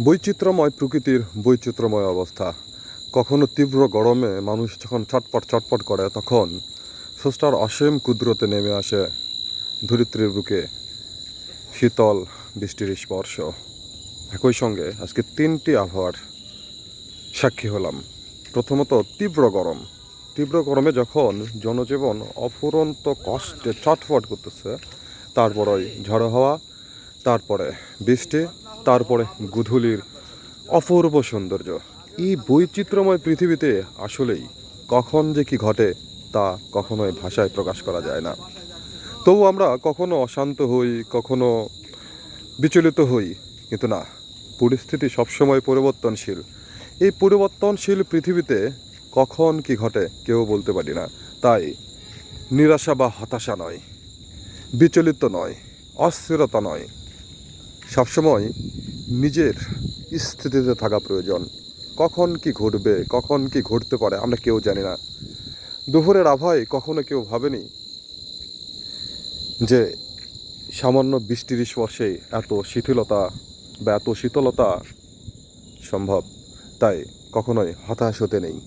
বৈচিত্র্যময় প্রকৃতির বৈচিত্র্যময় অবস্থা। কখনো তীব্র গরমে মানুষ যখন ছটপট ছটপট করে, তখন স্রষ্টার অসীম কুদরতে নেমে আসে ধরিত্রীর বুকে। শীতল বৃষ্টির স্পর্শ। একই সঙ্গে আজকে তিনটি আবহাওয়ার সাক্ষী হলাম। প্রথমত, তীব্র গরম। তীব্র গরমে যখন জনজীবন অফুরন্ত কষ্টে ছটফট করতেছে তারপরে ঝড়ো হাওয়া, তারপরে বৃষ্টি তারপরে গুধুলির অপূর্ব সৌন্দর্য। এই বৈচিত্র্যময় পৃথিবীতে আসলেই কখন যে কি ঘটে তা কখনোই ভাষায় প্রকাশ করা যায় না। তবু আমরা কখনো অশান্ত হই, কখনো বিচলিত হই, কিন্তু না, পরিস্থিতি সবসময় পরিবর্তনশীল। এই পরিবর্তনশীল পৃথিবীতে কখন কি ঘটে কেউ বলতে পারি না। তাই নিরাশা বা হতাশা নয়, বিচলিত নয়, অস্থিরতা নয়। সবসময় নিজের স্থিতিতে থাকা প্রয়োজন। কখন কি ঘটবে, কখন কি ঘটতে পারে, আমরা কেউ জানি না। দুপুরের আবহাওয়ায় কখনো কেউ ভাবেনি যে সামান্য বৃষ্টির স্পর্শে এত শিথিলতা বা এত শীতলতা সম্ভব। তাই কখনোই হতাশ হতে নেই।